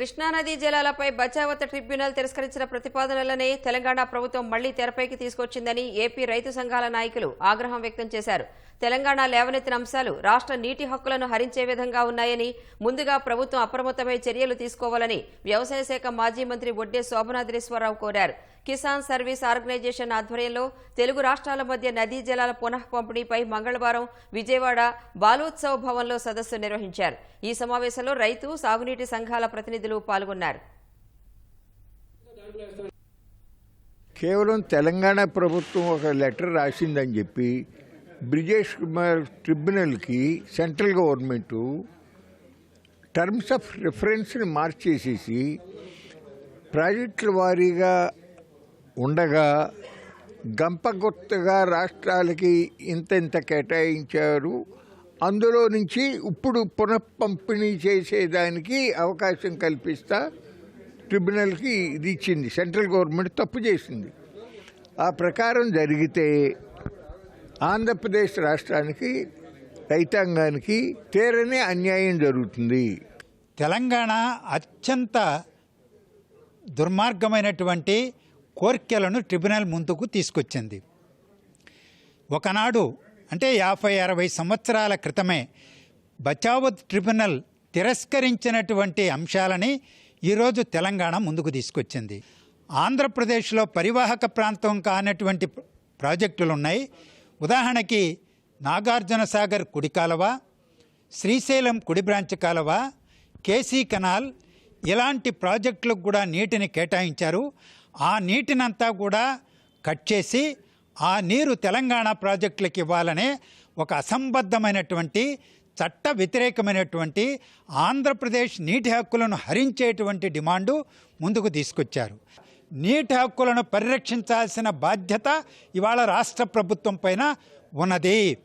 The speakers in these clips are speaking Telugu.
కృష్ణానదీ జలాలపై బచావత ట్రిబ్యునల్ తిరస్కరించిన ప్రతిపాదనలనే తెలంగాణ ప్రభుత్వం మళ్ళీ తెరపైకి తీసుకొచ్చిందని ఏపీ రైతు సంఘాల నాయకులు ఆగ్రహం వ్యక్తం చేశారు. తెలంగాణ లేవనెత్తిన అంశాలు రాష్ట్ర నీటి హక్కులను హరించే విధంగా ఉన్నాయని ముందుగా ప్రభుత్వం అప్రమత్తమై చర్యలు తీసుకోవాలని వ్యవసాయ శాఖ మాజీ మంత్రి బొడ్డే శోభనాద్రేశ్వరరావు కోరారు. కిసాన్ సర్వీస్ ఆర్గనైజేషన్ ఆధ్వర్యంలో తెలుగు రాష్ట్రాల మధ్య నదీ జలాల పునః పంపిణీపై మంగళవారం విజయవాడ బాలోత్సవ భవన్లో సదస్సు నిర్వహించారు. ఈ సమావేశంలో రైతు సాగునీటి సంఘాల ప్రతినిధులు పాల్గొన్నారు. కేవలం తెలంగాణ ప్రభుత్వం ఒక లెటర్ రాసిందని చెప్పి బ్రిజేష్ కుమార్ ట్రిబ్యునల్కి సెంట్రల్ గవర్నమెంటు టర్మ్స్ ఆఫ్ రిఫరెన్స్ని మార్చేసేసి ప్రాజెక్టుల వారీగా ఉండగా గంపగొత్తగా రాష్ట్రాలకి ఇంత ఇంత కేటాయించారు. అందులో నుంచి ఇప్పుడు పునఃపంపిణీ చేసేదానికి అవకాశం కల్పిస్తా ట్రిబ్యునల్కి ఇది ఇచ్చింది. సెంట్రల్ గవర్నమెంట్ తప్పు చేసింది. ఆ ప్రకారం జరిగితే ఆంధ్రప్రదేశ్ రాష్ట్రానికి రైతాంగానికి తీరని అన్యాయం జరుగుతుంది. తెలంగాణ అత్యంత దుర్మార్గమైనటువంటి కోర్కెలను ట్రిబ్యునల్ ముందుకు తీసుకొచ్చింది. ఒకనాడు అంటే యాభై అరవై సంవత్సరాల క్రితమే బచావత్ ట్రిబ్యునల్ తిరస్కరించినటువంటి అంశాలని ఈరోజు తెలంగాణ ముందుకు తీసుకొచ్చింది. ఆంధ్రప్రదేశ్లో పరివాహక ప్రాంతం కానటువంటి ప్రాజెక్టులు ఉన్నాయి ఉదాహరణకి నాగార్జున సాగర్ కుడి కాలువ శ్రీశైలం కుడి బ్రాంచ్ కాలువ కేసీ కెనాల్ ఇలాంటి ప్రాజెక్టులకు కూడా నీటిని కేటాయించారు. ఆ నీటినంతా కూడా కట్ చేసి ఆ నీరు తెలంగాణ ప్రాజెక్టులకు ఇవ్వాలనే ఒక అసంబద్ధమైనటువంటి చట్ట వ్యతిరేకమైనటువంటి ఆంధ్రప్రదేశ్ నీటి హక్కులను హరించేటువంటి డిమాండు ముందుకు తీసుకొచ్చారు. నీటి హక్కులను పరిరక్షించాల్సిన బాధ్యత ఇవాళ రాష్ట్ర ప్రభుత్వం పైన ఉన్నది.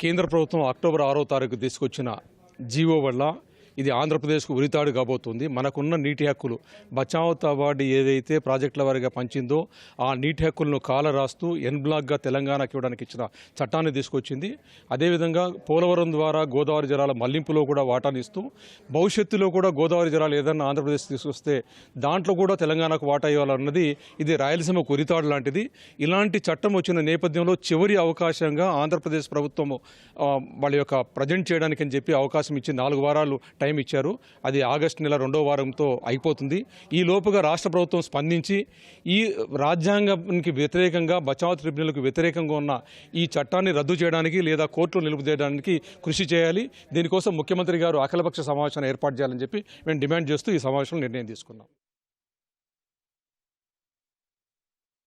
కేంద్ర ప్రభుత్వం అక్టోబర్ ఆరో తారీఖు తీసుకొచ్చిన జీవో వల్ల ఇది ఆంధ్రప్రదేశ్కు ఉరితాడు కాబోతుంది. మనకున్న నీటి హక్కులు. బచావత్ అవార్డు ఏదైతే ప్రాజెక్టుల వారిగా పంచిందో ఆ నీటి హక్కులను కాల రాస్తూ ఎన్ బ్లాక్గా తెలంగాణకి ఇవ్వడానికి ఇచ్చిన చట్టాన్ని తీసుకొచ్చింది. అదేవిధంగా పోలవరం ద్వారా గోదావరి జలాల మళ్ళింపులో కూడా వాటానిస్తూ భవిష్యత్తులో కూడా గోదావరి జలాలు ఏదన్నా ఆంధ్రప్రదేశ్ తీసుకొస్తే దాంట్లో కూడా తెలంగాణకు వాటా ఇవ్వాలన్నది ఇది రాయలసీమకు ఉరితాడు లాంటిది. ఇలాంటి చట్టం వచ్చిన నేపథ్యంలో చివరి అవకాశంగా ఆంధ్రప్రదేశ్ ప్రభుత్వము వాళ్ళ యొక్క ప్రజెంట్ చేయడానికి అని చెప్పి అవకాశం ఇచ్చి నాలుగు వారాలు టైం ఇచ్చారు. అది ఆగస్టు నెల రెండో వారంతో అయిపోతుంది. ఈ లోపుగా రాష్ట్ర ప్రభుత్వం స్పందించి ఈ రాజ్యాంగానికి వ్యతిరేకంగా బచావ్ ట్రిబ్యునల్కు వ్యతిరేకంగా ఉన్న ఈ చట్టాన్ని రద్దు చేయడానికి లేదా కోర్టులో నిలుపుదేయడానికి కృషి చేయాలి. దీనికోసం ముఖ్యమంత్రి గారు అఖిలపక్ష సమావేశాన్ని ఏర్పాటు చేయాలని చెప్పి మేము డిమాండ్ చేస్తూ ఈ సమావేశంలో నిర్ణయం తీసుకున్నాం.